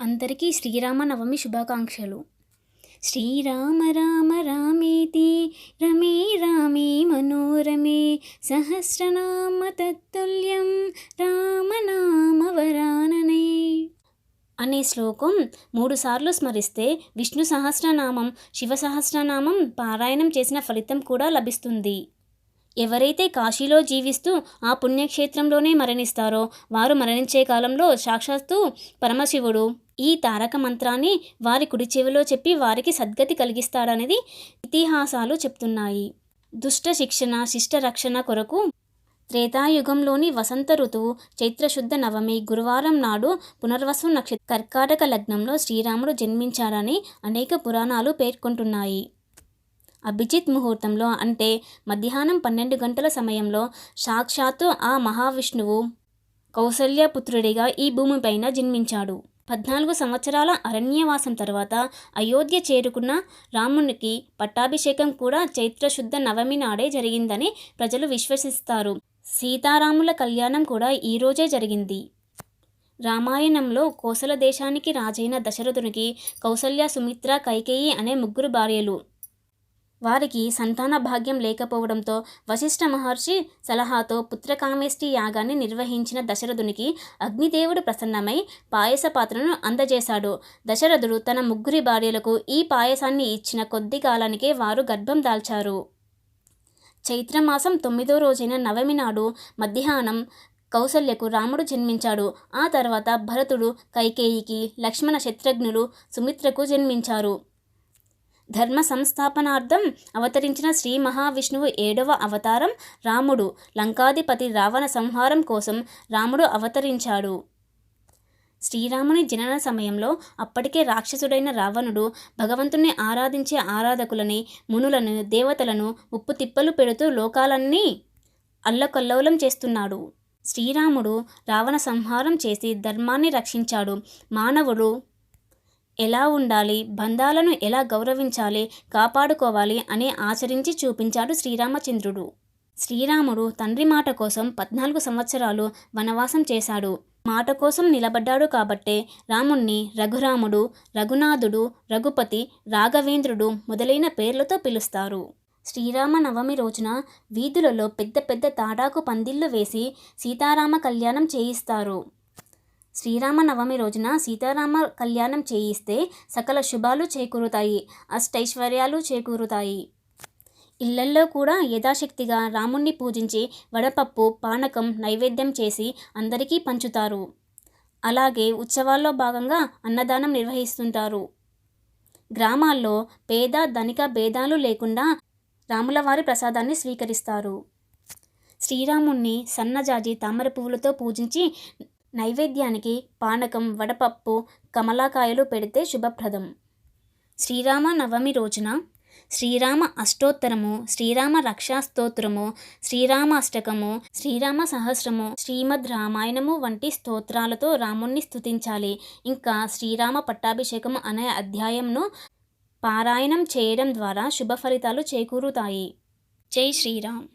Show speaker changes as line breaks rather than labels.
అందరికీ శ్రీరామ నవమి శుభాకాంక్షలు. శ్రీరామ రామ రామేతి రమే రామే మనోరమే సహస్రనామ తత్తుల్యం రామనామ వరాననే. అనే శ్లోకం మూడుసార్లు స్మరిస్తే విష్ణు సహస్రనామం శివ సహస్రనామం పారాయణం చేసిన ఫలితం కూడా లభిస్తుంది. ఎవరైతే కాశీలో జీవిస్తూ ఆ పుణ్యక్షేత్రంలోనే మరణిస్తారో వారు మరణించే కాలంలో సాక్షాత్తు పరమశివుడు. ఈ తారక మంత్రాన్ని వారి కుడి చెవిలో చెప్పి వారికి సద్గతి కలిగిస్తాడనేది ఇతిహాసాలు చెప్తున్నాయి. దుష్ట శిక్షణ శిష్ట రక్షణ కొరకు త్రేతాయుగంలోని వసంత ఋతువు చైత్రశుద్ధ నవమి గురువారం నాడు పునర్వసు నక్షత్ర కర్కాటక లగ్నంలో శ్రీరాముడు జన్మించారని అనేక పురాణాలు పేర్కొంటున్నాయి. అభిజిత్ ముహూర్తంలో అంటే మధ్యాహ్నం పన్నెండు గంటల సమయంలో సాక్షాత్తు ఆ మహావిష్ణువు కౌసల్యపుత్రుడిగా ఈ భూమిపైన జన్మించాడు. పద్నాలుగు సంవత్సరాల అరణ్యవాసం తర్వాత అయోధ్య చేరుకున్న రామునికి పట్టాభిషేకం కూడా చైత్రశుద్ధ నవమి నాడే జరిగిందని ప్రజలు విశ్వసిస్తారు. సీతారాముల కళ్యాణం కూడా ఈరోజే జరిగింది. రామాయణంలో కోసల దేశానికి రాజైన దశరథునికి కౌసల్య సుమిత్ర కైకేయి అనే ముగ్గురు భార్యలు. వారికి సంతాన భాగ్యం లేకపోవడంతో వశిష్ఠ మహర్షి సలహాతో పుత్రకామేష్టి యాగాన్ని నిర్వహించిన దశరథునికి అగ్నిదేవుడు ప్రసన్నమై పాయస పాత్రను అందజేశాడు. దశరథుడు తన ముగ్గురి భార్యలకు ఈ పాయసాన్ని ఇచ్చిన కొద్ది కాలానికే వారు గర్భం దాల్చారు. చైత్రమాసం తొమ్మిదో రోజైన నవమి నాడు మధ్యాహ్నం కౌసల్యకు రాముడు జన్మించాడు. ఆ తర్వాత భరతుడు కైకేయికి లక్ష్మణ శత్రుఘ్నులు సుమిత్రకు జన్మించారు. ధర్మ సంస్థాపనార్థం అవతరించిన శ్రీ మహావిష్ణువు ఏడవ అవతారం రాముడు లంకాధిపతి రావణ సంహారం కోసం రాముడు అవతరించాడు. శ్రీరాముని జనన సమయంలో అప్పటికే రాక్షసుడైన రావణుడు భగవంతుణ్ణి ఆరాధించే ఆరాధకులని మునులను దేవతలను ఉప్పు తిప్పలు పెడుతూ లోకాలన్నీ అల్లకల్లోలం చేస్తున్నాడు. శ్రీరాముడు రావణ సంహారం చేసి ధర్మాన్ని రక్షించాడు. మానవుడు ఎలా ఉండాలి? బంధాలను ఎలా గౌరవించాలి? కాపాడుకోవాలి అని ఆచరించి చూపించాడు శ్రీరామచంద్రుడు. శ్రీరాముడు తండ్రి మాట కోసం పద్నాలుగు సంవత్సరాలు వనవాసం చేశాడు. మాట కోసం నిలబడ్డాడు కాబట్టే రాముణ్ణి రఘురాముడు రఘునాథుడు రఘుపతి రాఘవేంద్రుడు మొదలైన పేర్లతో పిలుస్తారు. శ్రీరామ నవమి రోజున వీధులలో పెద్ద పెద్ద తాటాకు పందిళ్ళు వేసి సీతారామ కళ్యాణం చేయిస్తారు. శ్రీరామ నవమి రోజున సీతారామ కళ్యాణం చేయిస్తే సకల శుభాలు చేకూరుతాయి అష్టైశ్వర్యాలు చేకూరుతాయి. ఇళ్ళల్లో కూడా యథాశక్తిగా రాముణ్ణి పూజించి వడపప్పు పానకం నైవేద్యం చేసి అందరికీ పంచుతారు. అలాగే ఉత్సవాల్లో భాగంగా అన్నదానం నిర్వహిస్తుంటారు. గ్రామాల్లో పేద ధనిక భేదాలు లేకుండా రాములవారి ప్రసాదాన్ని స్వీకరిస్తారు. శ్రీరాముణ్ణి సన్నజాజి తామర పువ్వులతో పూజించి నైవేద్యానికి పానకం వడపప్పు కమలాకాయలు పెడితే శుభప్రదం. శ్రీరామ నవమి రోజున శ్రీరామ అష్టోత్తరము శ్రీరామ రక్షాస్తోత్రము శ్రీరామాష్టకము శ్రీరామ సహస్రము శ్రీమద్ రామాయణము వంటి స్తోత్రాలతో రాముణ్ణి స్తుతించాలి. ఇంకా శ్రీరామ పట్టాభిషేకము అనే అధ్యాయంను పారాయణం చేయడం ద్వారా శుభ ఫలితాలు చేకూరుతాయి. జై శ్రీరామ్.